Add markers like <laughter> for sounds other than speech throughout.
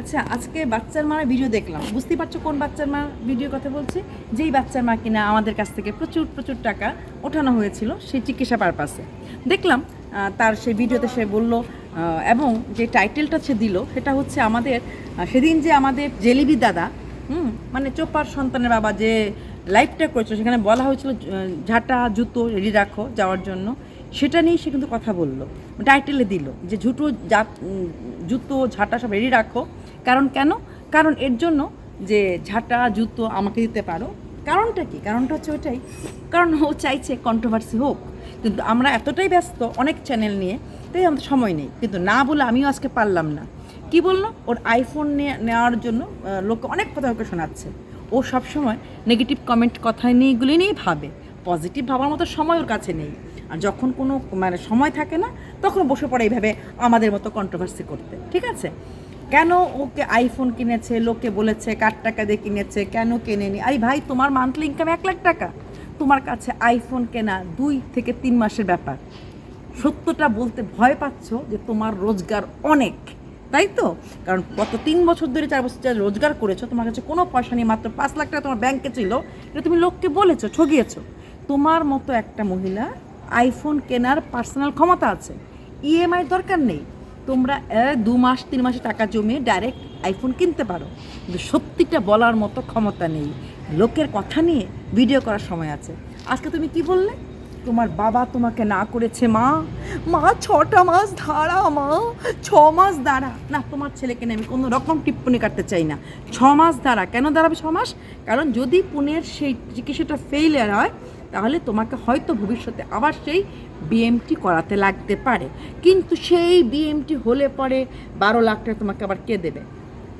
আচ্ছা আজকে বাচ্চার মার ভিডিও দেখলাম। বুঝতেই পারছ কোন বাচ্চার মা ভিডিও কথা বলছে? যেই বাচ্চার মা কিনা আমাদের কাছ থেকে প্রচুর প্রচুর টাকা ওঠানো হয়েছিল, সেই চিকিৎসা পারপাসে দেখলাম তার সেই ভিডিওতে সে বলল এবং যে টাইটেলটা সে দিল, সেটা হচ্ছে আমাদের সেদিন যে আমাদের জেলিবি দাদা, হুম মানে চোপার সন্তানের বাবা যে লাইফটা করেছিল, সেখানে বলা হয়েছিল ঝাঁটা, জুতো রেডি রাখো যাওয়ার জন্য। সেটা নিয়েই সে কিন্তু কথা বলল। টাইটেলে দিল যে ঝুটো জুতো, ঝাঁটা সব রেডি রাখো। কারণ কেন? কারণ এর জন্য যে ঝাঁটা, জুতো আমাকে দিতে পারো, কারণটা কি? কারণটা হচ্ছে ওইটাই। কারণ ও চাইছে কন্ট্রোভার্সি হোক। কিন্তু আমরা এতটাই ব্যস্ত অনেক চ্যানেল নিয়ে, তাই আমাদের সময় নেই। কিন্তু না বলে আমিও আজকে পারলাম না। কি বলল? ওর আইফোন নেওয়ার জন্য লোক অনেক কথা ওকে শোনাচ্ছে। ও সবসময় নেগেটিভ কমেন্ট কথা নিয়ে এগুলি নিয়েই ভাবে। পজিটিভ ভাবার মতো সময় ওর কাছে নেই। আর যখন কোনো মানে সময় থাকে না, তখন বসে পড়ে এইভাবে আমাদের মতো কন্ট্রোভার্সি করতে। ঠিক আছে? কেন ওকে আইফোন কিনেছে, লোকে বলেছে কার টাকা দিয়ে কিনেছে, কেন কেনেনি? আরে ভাই, তোমার মান্থলি ইনকাম এক লাখ টাকা। তোমার কাছে আইফোন কেনা দুই থেকে তিন মাসের ব্যাপার। সত্যটা বলতে ভয় পাচ্ছ যে তোমার রোজগার অনেক, তাই তো? কারণ গত তিন বছর ধরে চার বছর যা রোজগার করেছ, তোমার কাছে কোনো পয়সা নেই, মাত্র পাঁচ লাখ টাকা তোমার ব্যাংকে ছিল, এটা তুমি লোককে বলেছ, ঠগিয়েছো। তোমার মতো একটা মহিলা আইফোন কেনার পার্সোনাল ক্ষমতা আছে ইএমআই দরকার নেই। তোমরা দু মাস, তিন মাসে টাকা জমিয়ে ডাইরেক্ট আইফোন কিনতে পারো। কিন্তু সত্যিটা বলার মতো ক্ষমতা নেই। লোকের কথা নিয়ে ভিডিও করার সময় আছে। আজকে তুমি কি বললে? তোমার বাবা তোমাকে না করেছে, মা। মা, ছটা মাস ধারা মা। ছ মাস দাঁড়া। না, তোমার ছেলেকে নিয়ে আমি কোনো রকম টিপ্পনি কাটতে চাই না। ছ মাস দাঁড়া। কেন দাঁড়াবে ছ মাস? কারণ যদি পুনের সেই চিকিৎসাটা ফেইলিয়ার হয় তাহলে তোমাকে হয়তো ভবিষ্যতে আবার সেই বিএমটি করাতে লাগতে পারে। কিন্তু সেই বিএমটি হলে পরে বারো লাখ টাকা তোমাকে আবার কে দেবে?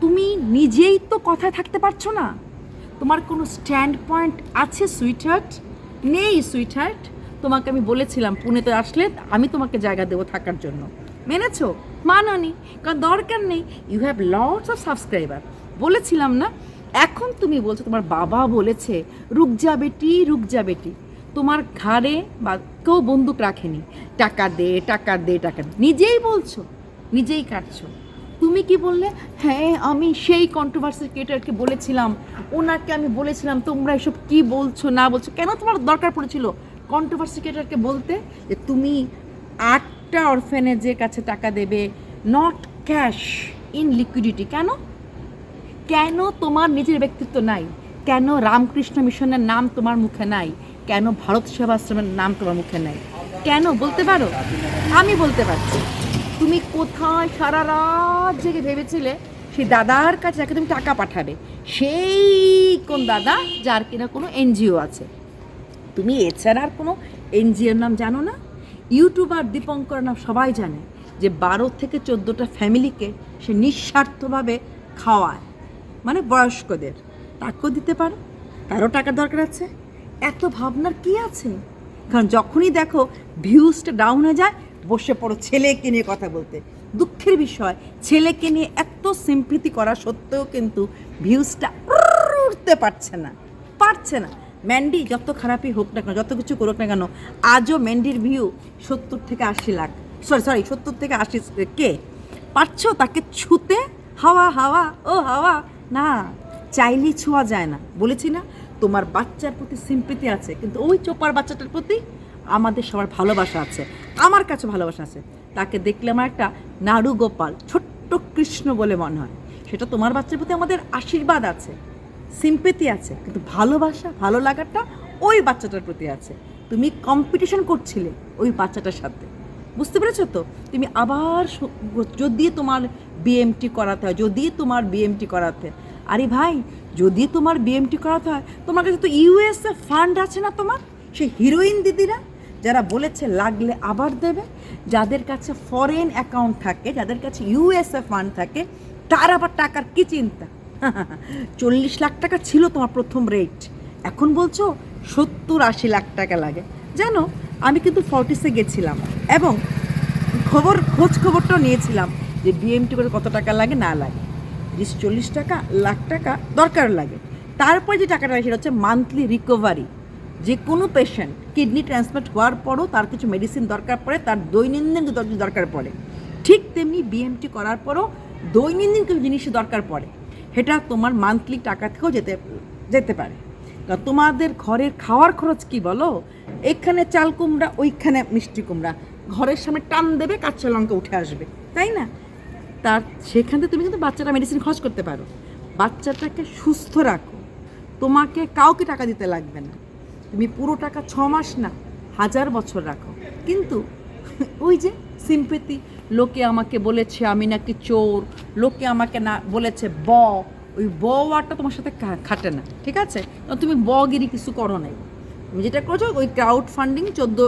তুমি নিজেই তো কথায় থাকতে পারছ না। তোমার কোনো স্ট্যান্ড পয়েন্ট আছে সুইটহার্ট নেই সুইটহার্ট তোমাকে আমি বলেছিলাম, পুনেতে আসলে আমি তোমাকে জায়গা দেবো থাকার জন্য। মেনেছো? মাননি, কারণ দরকার নেই। You have lots of subscriber বলেছিলাম না এখন তুমি বলছো তোমার বাবা বলেছে রুক যা বেটি রুক যা বেটি তোমার ঘাড়ে বা কেউ বন্দুক রাখেনি। টাকা দে টাকা দে টাকা দে। নিজেই বলছো, নিজেই কাটছো। তুমি কি বললে? হ্যাঁ আমি সেই কন্ট্রোভার্সি ক্রিয়েটারকে বলেছিলাম। ওনাকে আমি বলেছিলাম, তোমরা এসব কি বলছো, না বলছো? কেন তোমার দরকার পড়েছিল কন্ট্রোভার্সি ক্রিয়েটারকে বলতে? যে তুমি আটটা অরফেনেজের কাছে টাকা দেবে নট ক্যাশ ইন লিকুইডিটি কেন? কেন তোমার নিজের ব্যক্তিত্ব নাই? কেন রামকৃষ্ণ মিশনের নাম তোমার মুখে নাই? কেন ভারত সেবাশ্রমের নাম তোমার মুখে নাই? কেন বলতে পারো? আমি বলতে পারছি। তুমি কোথায় সারা রাত জেগে ভেবেছিলে সেই দাদার কাছে যাকে তুমি টাকা পাঠাবে? সেই কোন দাদা যার কিনা কোনো এনজিও আছে। তুমি এছাড়া আর কোনো এনজিওর নাম জানো না? ইউটিউবার দীপঙ্কর নাম সবাই জানে যে বারো থেকে চোদ্দোটা ফ্যামিলিকে সে নিঃস্বার্থভাবে খাওয়ায়। মানে বয়স্কদের। টাকাও দিতে পারো, তারও টাকার দরকার আছে। এত ভাবনার কি আছে? কারণ যখনই দেখো ভিউজটা ডাউন হয়ে যায়, বসে পড়ো ছেলেকে নিয়ে কথা বলতে। দুঃখের বিষয়, ছেলেকে নিয়ে এত সিম্পৃতি করা সত্ত্বেও কিন্তু ভিউজটা উঠতে পারছে না পারছে না। ম্যান্ডি যত খারাপই হোক না কেন, যত কিছু করুক না কেন, আজও ম্যান্ডির ভিউ সত্তর থেকে আশি লাখ সরি সরি সত্তর থেকে আশি কে? পারছ তাকে ছুতে? হাওয়া হাওয়া, ও হাওয়া। না চাইলেই ছোঁয়া যায় না। বলেছি না, তোমার বাচ্চার প্রতি সিম্পৃতি আছে, কিন্তু ওই চোপার বাচ্চাটার প্রতি আমাদের সবার ভালোবাসা আছে, আমার কাছে ভালোবাসা আছে। তাকে দেখলে আমার একটা নাড়ু গোপাল, ছোট্ট কৃষ্ণ বলে মনে হয়। সেটা তোমার বাচ্চার প্রতি আমাদের আশীর্বাদ আছে সিম্পেতি আছে, কিন্তু ভালোবাসা, ভালো লাগাটা ওই বাচ্চাটার প্রতি আছে। তুমি কম্পিটিশন করছিলে ওই বাচ্চাটার সাথে। বুঝতে পেরেছ তো? তুমি আবার যদি তোমার বিএমটি করাতে হয়, যদি তোমার বিএমটি করাতে। আরে ভাই, যদি তোমার বিএমটি করাতে হয়, তোমার কাছে তো ইউএসএ ফান্ড আছে না তোমার? সেই হিরোইন দিদিরা, যারা বলেছে লাগলে আবার দেবে। যাদের কাছে ফরেন অ্যাকাউন্ট থাকে, যাদের কাছে ইউএসএ ফান্ড থাকে, তার আবার টাকার কি চিন্তা? <laughs> চল্লিশ লাখ টাকা ছিল তোমার প্রথম রেট এখন বলছো সত্তর আশি লাখ টাকা লাগে। জানো, আমি কিন্তু ফর্টিসে গেছিলাম এবং খবর, খোঁজ খবরটাও নিয়েছিলাম। যে বিএমটি করে কত টাকা লাগে, না লাগে। তিরিশ চল্লিশ টাকা, লাখ টাকা দরকার লাগে। তারপরে যে টাকাটা সেটা হচ্ছে মান্থলি রিকভারি যে কোনো পেশেন্ট কিডনি ট্রান্সপ্লান্ট হওয়ার পরও তার কিছু মেডিসিন দরকার পড়ে, তার দৈনন্দিন দরকার পড়ে। ঠিক তেমনি বিএমটি করার পরও দৈনন্দিন কিছু জিনিস দরকার পড়ে। সেটা তোমার মান্থলি টাকা থেকেও যেতে যেতে পারে। তোমাদের ঘরের খাওয়ার খরচ কি বলো? এখানে চাল কুমড়া, ওইখানে মিষ্টি কুমড়া। ঘরের সামনে টান দেবে, কাঁচা লঙ্কা উঠে আসবে। তাই না? তার সেখান তুমি কিন্তু বাচ্চাটা মেডিসিন খরচ করতে পারো। বাচ্চাটাকে সুস্থ রাখো। তোমাকে কাউকে টাকা দিতে লাগবে না। তুমি পুরো টাকা ছ মাস না, হাজার বছর রাখো। কিন্তু <laughs> ওই যে সিম্পেতি লোকে আমাকে বলেছে আমি নাকি চোর, লোকে আমাকে না বলেছে ব, ওই ব ওয়ার্ডটা তোমার সাথে খাটে না, ঠিক আছে? তুমি বগিরি কিছু করো নাই। তুমি যেটা করেছ, ওই ক্রাউড ফান্ডিং চোদ্দ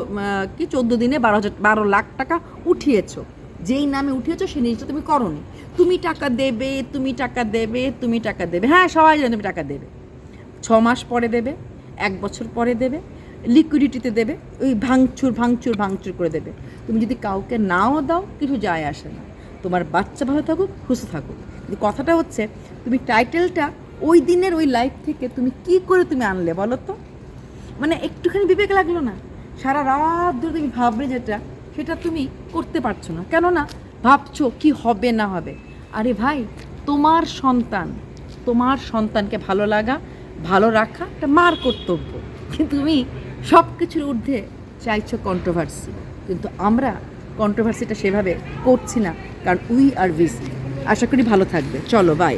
কি চোদ্দ দিনে বারো হাজার, বারো লাখ টাকা উঠিয়েছো। যেই নামে উঠিয়েছো সেই জিনিসটা তুমি করনি। তুমি টাকা দেবে, তুমি টাকা দেবে, তুমি টাকা দেবে। হ্যাঁ সবাই জানে তুমি টাকা দেবে। ছ মাস পরে দেবে, এক বছর পরে দেবে লিকুইডিটিতে দেবে, ওই ভাঙচুর ভাঙচুর ভাঙচুর করে দেবে। তুমি যদি কাউকে নাও দাও, কিছু যায় আসে না। তোমার বাচ্চা ভালো থাকুক, সুস্থ থাকুক। কিন্তু কথাটা হচ্ছে, তুমি টাইটেলটা ওই দিনের ওই লাইফ থেকে তুমি কি করে তুমি আনলে বলো তো? মানে একটুখানি বিবেক লাগল না। সারা রাত ধরে তুমি ভাববে যেটা সেটা তুমি করতে পারছ না। কেননা ভাবছ কি হবে না হবে। আরে ভাই, তোমার সন্তান, তোমার সন্তানকে ভালো লাগা, ভালো রাখা এটা মার কর্তব্য। কিন্তু তুমি সব কিছুর ঊর্ধ্বে চাইছো কন্ট্রোভার্সি কিন্তু আমরা কন্ট্রোভার্সিটা সেভাবে করছি না, কারণ উই আর বিজি আশা করি ভালো থাকবে। চলো বাই